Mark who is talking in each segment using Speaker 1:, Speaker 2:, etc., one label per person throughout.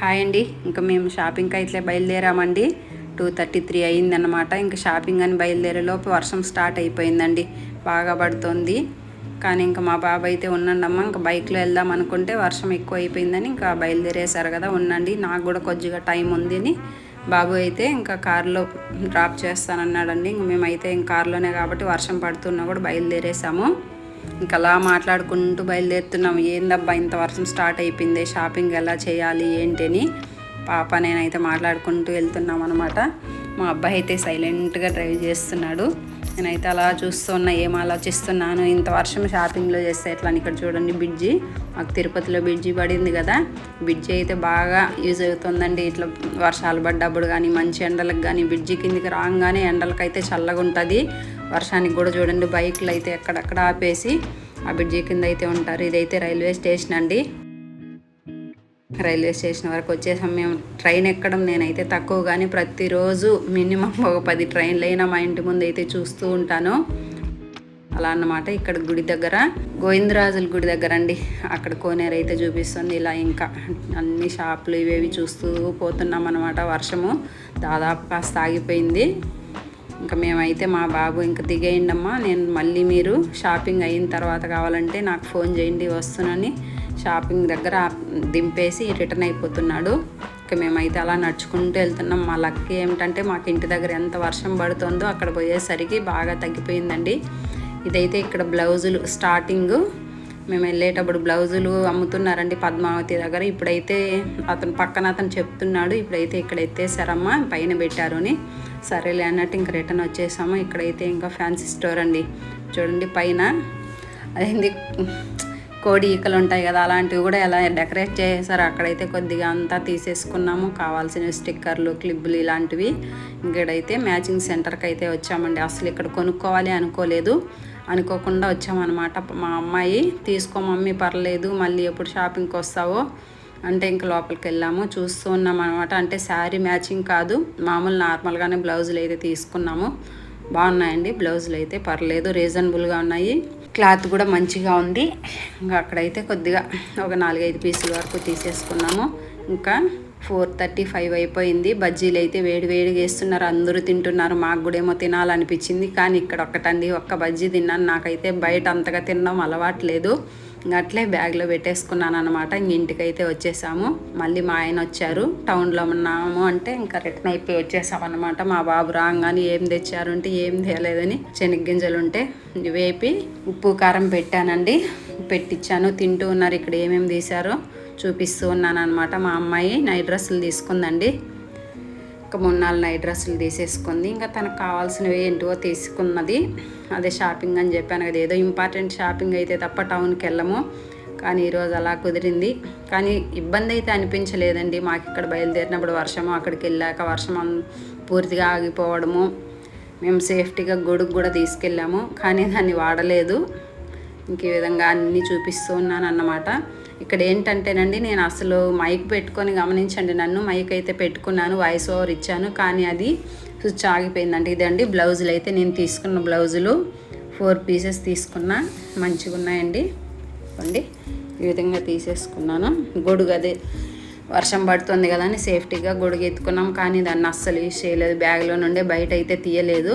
Speaker 1: Hi అండి. ఇంకా మేము షాపింగ్కి అయితే బయలుదేరామండి. టూ థర్టీ త్రీ అయిందన్నమాట. ఇంకా షాపింగ్ అని బయలుదేరేలోపు వర్షం స్టార్ట్ అయిపోయిందండి. బాగా పడుతుంది. కానీ ఇంకా మా బాబు అయితే ఉండండమ్మా ఇంకా బైక్లో వెళ్దాం అనుకుంటే వర్షం ఎక్కువ అయిపోయిందని ఇంకా బయలుదేరేశారు కదా ఉండండి. నాకు కూడా కొద్దిగా టైం ఉంది అని. బాబు అయితే ఇంకా కారులో డ్రాప్ చేస్తానన్నాడండి. ఇంక మేమైతే ఇంక కారులోనే కాబట్టి వర్షం పడుతున్నా కూడా బయలుదేరేసాము ఇంకా అలా మాట్లాడుకుంటూ బయలుదేరుతున్నాం. ఏందబ్బా ఇంత వర్షం స్టార్ట్ అయిపోయింది? షాపింగ్ ఎలా చేయాలి? ఏంటి అని పాప నేనైతే మాట్లాడుకుంటూ వెళ్తున్నాం అనమాట మా అబ్బాయి అయితే సైలెంట్గా డ్రైవ్ చేస్తున్నాడు. నేనైతే అలా చూస్తున్నా ఏం ఆలోచిస్తున్నాను ఇంత వర్షం షాపింగ్లో చేస్తే ఎట్లా అని ఇక్కడ చూడండి బ్రిడ్జి. మాకు తిరుపతిలో బ్రిడ్జి పడింది కదా. బ్రిడ్జి అయితే బాగా యూజ్ అవుతుందండి. ఇట్లా వర్షాలు పడ్డప్పుడు కానీ మంచి ఎండలకు కానీ బ్రిడ్జి కిందికి రాగానే ఎండలకైతే చల్లగా ఉంటుంది. వర్షానికి కూడా చూడండి బైక్లు అయితే ఎక్కడెక్కడ ఆపేసి ఆ బ్రిడ్జి కింద అయితే ఉంటారు. ఇదైతే రైల్వే స్టేషన్ అండి. రైల్వే స్టేషన్ వరకు వచ్చేసాం. మేము ట్రైన్ ఎక్కడం నేనైతే తక్కువ కానీ ప్రతిరోజు మినిమం ఒక పది ట్రైన్లు అయినా మా ఇంటి ముందు అయితే చూస్తూ ఉంటాను. అలా అన్నమాట ఇక్కడ గుడి దగ్గర. గోవిందరాజుల గుడి దగ్గర అండి. అక్కడ కోనేరు అయితే చూపిస్తుంది. ఇలా ఇంకా అన్ని షాపులు ఇవేవి చూస్తూ పోతున్నాం అనమాట వర్షము. దాదాపు కాస్త ఆగిపోయింది. ఇంకా మేమైతే మా బాబు ఇంకా దిగేయండమ్మా. నేను మళ్ళీ మీరు షాపింగ్ అయిన తర్వాత కావాలంటే నాకు ఫోన్ చేయండి వస్తున్నాను షాపింగ్ దగ్గర దింపేసి రిటర్న్ అయిపోతున్నాడు. ఇక మేమైతే అలా నడుచుకుంటూ వెళ్తున్నాం. మా లక్ ఏమిటంటే మాకు ఇంటి దగ్గర ఎంత వర్షం పడుతుందో అక్కడ పోయేసరికి బాగా తగ్గిపోయిందండి. ఇదైతే ఇక్కడ బ్లౌజులు స్టార్టింగ్. మేము వెళ్ళేటప్పుడు బ్లౌజులు అమ్ముతున్నారండి పద్మావతి దగ్గర. ఇప్పుడైతే అతను పక్కన అతను చెప్తున్నాడు ఇప్పుడైతే ఇక్కడ ఎత్తేసారమ్మా పైన పెట్టారు అని. సరేలే అన్నట్టు ఇంకా రిటర్న్ వచ్చేసాము. ఇక్కడైతే ఇంకా ఫ్యాన్సీ స్టోర్ అండి. చూడండి పైన. అదేంది? కోడి ఈకలు ఉంటాయి కదా అలాంటివి కూడా ఎలా డెకరేట్ చేశారు అక్కడైతే కొద్దిగా అంతా తీసేసుకున్నాము. కావాల్సిన స్టిక్కర్లు క్లిప్పులు ఇలాంటివి. ఇక్కడైతే మ్యాచింగ్ సెంటర్కి అయితే వచ్చామండి. అసలు ఇక్కడ కొనుక్కోవాలి అనుకోలేదు. అనుకోకుండా వచ్చామన్నమాట. మా అమ్మాయి తీసుకో మమ్మీ పర్లేదు. మళ్ళీ ఎప్పుడు షాపింగ్కి వస్తావో? అంటే ఇంక లోపలికి వెళ్ళాము. చూస్తూ ఉన్నాం అనమాట అంటే శారీ మ్యాచింగ్ కాదు. మామూలు నార్మల్గానే బ్లౌజులు అయితే తీసుకున్నాము. బాగున్నాయండి బ్లౌజులు అయితే పర్లేదు రీజనబుల్గా ఉన్నాయి. క్లాత్ కూడా మంచిగా ఉంది. ఇంకా అక్కడైతే కొద్దిగా ఒక నాలుగైదు పీసుల వరకు తీసేసుకున్నాము. ఇంకా ఫోర్ థర్టీ ఫైవ్ అయిపోయింది. బజ్జీలు అయితే వేడి వేడిగా వేస్తున్నారు. అందరూ తింటున్నారు. మాకు కూడా ఏమో తినాలనిపించింది. కానీ ఇక్కడ ఒక్కటండి ఒక్క బజ్జీ తిన్నాను. నాకైతే బయట అంతగా తినడం అలవాట్లేదు అట్లే బ్యాగ్లో పెట్టేసుకున్నాను అనమాట ఇంక ఇంటికైతే వచ్చేసాము. మళ్ళీ మా ఆయన వచ్చారు. టౌన్లో ఉన్నాము అంటే ఇంకా రిటర్న్ అయిపోయి వచ్చేసామన్నమాట. అనమాట మా బాబు రాగానే ఏం తెచ్చారు అంటే ఏం తేలేదని శనగ్గింజలు ఉంటే వేపి ఉప్పు కారం పెట్టానండి. పెట్టించాను తింటూ ఉన్నారు. ఇక్కడ ఏమేమి తీశారో చూపిస్తూ ఉన్నాను అనమాట మా అమ్మాయి నైట్ డ్రెస్సులు తీసుకుందండి. ఇంకా మూడు నాలుగు నైట్ డ్రెస్సులు తీసేసుకుంది. ఇంకా తనకు కావాల్సినవి ఏంటో తీసుకున్నది. అదే షాపింగ్ అని చెప్పాను కదా ఏదో ఇంపార్టెంట్ షాపింగ్ అయితే తప్ప టౌన్కి వెళ్ళము. కానీ ఈరోజు అలా కుదిరింది. కానీ ఇబ్బంది అయితే అనిపించలేదండి. మాకు ఇక్కడ బయలుదేరినప్పుడు వర్షము అక్కడికి వెళ్ళాక వర్షం పూర్తిగా ఆగిపోవడము. మేము సేఫ్టీగా గొడుగు కూడా తీసుకెళ్ళాము. కానీ దాన్ని వాడలేదు. ఇంక ఈ విధంగా అన్నీ చూపిస్తూ ఉన్నాను అన్నమాట ఇక్కడ ఏంటంటేనండి నేను అసలు మైక్ పెట్టుకొని గమనించండి నన్ను మైక్ అయితే పెట్టుకున్నాను వాయిస్ ఓవర్ ఇచ్చాను కానీ అది స్విచ్ ఆగిపోయిందండి. ఇదండి బ్లౌజులు అయితే నేను తీసుకున్న బ్లౌజులు. ఫోర్ పీసెస్ తీసుకున్నా మంచిగా ఉన్నాయండి. అండి ఈ విధంగా తీసేసుకున్నాను. గొడుగు అదే వర్షం పడుతుంది కదా అని సేఫ్టీగా గొడుగు ఎత్తుకున్నాం కానీ దాన్ని అస్సలు యూజ్ చేయలేదు. బ్యాగ్లో నుండి బయట అయితే తీయలేదు.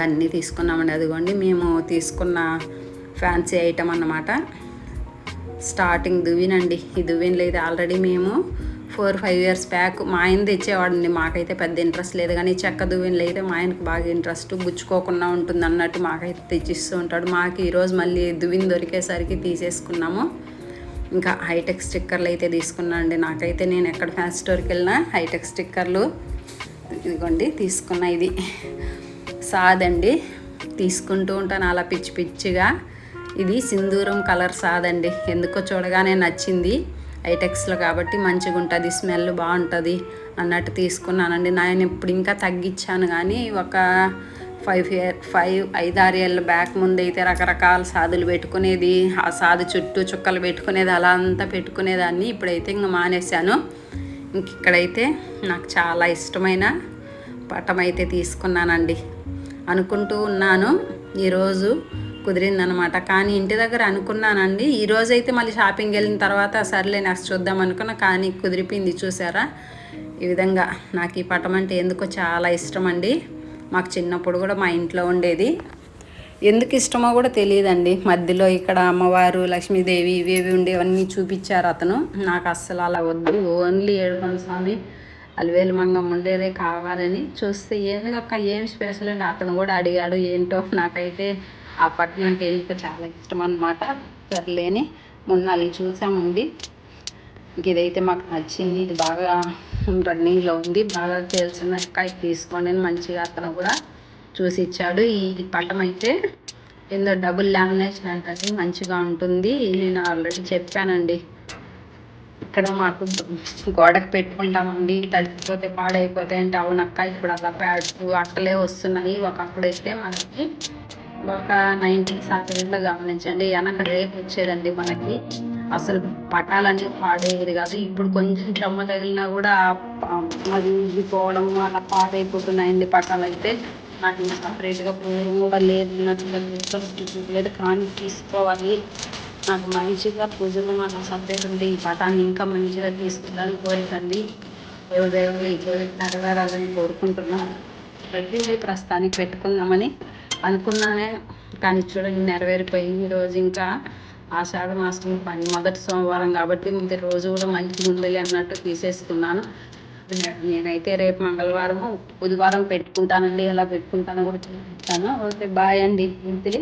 Speaker 1: అన్నీ తీసుకున్నామండి. అదిగోండి మేము తీసుకున్న ఫ్యాన్సీ ఐటమ్ అన్నమాట. స్టార్టింగ్ దువ్వినండి ఈ దువ్విన అయితే ఆల్రెడీ మేము ఫోర్ ఫైవ్ ఇయర్స్ బ్యాక్ మా ఆయన తెచ్చేవాడండి. మాకైతే పెద్ద ఇంట్రెస్ట్ లేదు. కానీ చెక్క దువ్విన్లు అయితే మా ఆయనకు బాగా ఇంట్రెస్ట్. గుచ్చుకోకుండా ఉంటుంది అన్నట్టు మాకైతే తెచ్చిస్తూ ఉంటాడు. మాకు ఈరోజు మళ్ళీ దువ్విన్ దొరికేసరికి తీసేసుకున్నాము. ఇంకా హైటెక్ స్టిక్కర్లు అయితే తీసుకున్నాను అండి. నాకైతే నేను ఎక్కడ ఫ్యాన్ స్టోర్కి వెళ్ళినా హైటెక్ స్టిక్కర్లు ఇదిగోండి తీసుకున్న ఇది. సాదండి తీసుకుంటూ ఉంటాను అలా పిచ్చి పిచ్చిగా. ఇది సింధూరం కలర్ సాదండి. ఎందుకో చూడగానే నచ్చింది. ఐటెక్స్లో కాబట్టి మంచిగా ఉంటుంది స్మెల్ బాగుంటుంది అన్నట్టు తీసుకున్నానండి. నేను ఇప్పుడు ఇంకా తగ్గించాను కానీ ఒక ఫైవ్ ఇయర్ ఫైవ్ ఐదారు ఏళ్ళ బ్యాక్ ముందు అయితే రకరకాల సాదులు పెట్టుకునేది ఆ సాదు చుట్టూ చుక్కలు పెట్టుకునేది అలా అంతా పెట్టుకునేదాన్ని. ఇప్పుడైతే ఇంక మానేశాను. ఇంక ఇక్కడైతే నాకు చాలా ఇష్టమైన పటం అయితే తీసుకున్నానండి. అనుకుంటూ ఉన్నాను. ఈరోజు కుదిరిందనమాట. కానీ ఇంటి దగ్గర అనుకున్నానండి. ఈరోజు అయితే మళ్ళీ షాపింగ్ వెళ్ళిన తర్వాత సర్లే నెక్స్ట్ చూద్దాం అనుకున్నా కానీ కుదిరిపోయింది చూసారా? ఈ విధంగా నాకు ఈ పటం అంటే ఎందుకో చాలా ఇష్టం అండి మాకు చిన్నప్పుడు కూడా మా ఇంట్లో ఉండేది. ఎందుకు ఇష్టమో కూడా తెలియదండి. మధ్యలో ఇక్కడ అమ్మవారు లక్ష్మీదేవి ఇవేవి ఉండేవన్నీ చూపించారు అతను. నాకు అస్సలు అలా వద్దు. ఓన్లీ ఏడుకొండ స్వామి అలివేలు మంగం ఉండేదే కావాలని చూస్తే ఏమి అక్క ఏం స్పెషల్ అని అతను కూడా అడిగాడు. ఏంటో? నాకైతే ఆ పట్నం చాలా ఇష్టం అనమాట సర్లేని మొన్న అది చూసామండి. ఇదైతే మాకు నచ్చింది. ఇది బాగా రన్నింగ్లో ఉంది. బాగా తెలిసిన అక్క ఇది తీసుకోండి అని మంచిగా అతను కూడా చూసి ఇచ్చాడు. ఈ పటం అయితే ఏందో డబుల్ లామినేషన్ అంటే మంచిగా ఉంటుంది. నేను ఆల్రెడీ చెప్పానండి. ఇక్కడ మాకు గోడకు పెట్టుకుంటామండి. తడిచిపోతే పాడైపోతాయి అంటే అవునక్క ఇప్పుడు అలా ప్యాడ్స్ అట్టలే వస్తున్నాయి. ఒకప్పుడు అయితే మనకి ఒక నైన్టీ శాతం గమనించండి వెనక రేపు వచ్చేదండి మనకి. అసలు పటాలన్నీ పాడేది కాదు. ఇప్పుడు కొంచెం చెమ్మ తగిలినా కూడా అది ఊగిపోవడం అలా పాడైపోతున్నాయండి పటాలు అయితే నాకు ఇంకా సపరేట్గా పూర్వం కూడా లేదు నచ్చిగా లేదు. కానీ తీసుకోవాలి. నాకు మంచిగా పూజలు నాకు సపరేట్ ఉంది ఈ పటాన్ని ఇంకా మంచిగా తీసుకుందని కోరికండి. దేవుడు దేవుడు ఈ కోరిక నెరవేరాలని కోరుకుంటున్నాను. ప్రతి ప్రస్తుతానికి పెట్టుకుందామని అనుకున్నానే కానీ చూడండి నెరవేరిపోయింది ఈరోజు ఇంకా ఆషాఢ మాసం పని మొదటి సోమవారం కాబట్టి ముందు రోజు కూడా మంచిగా ఉండాలి అన్నట్టు తీసేసుకున్నాను. నేనైతే రేపు మంగళవారం బుధవారం పెట్టుకుంటానండి ఎలా పెట్టుకుంటానో కూడా చూపిస్తాను. ఓకే బాయ్ అండి ఇంతే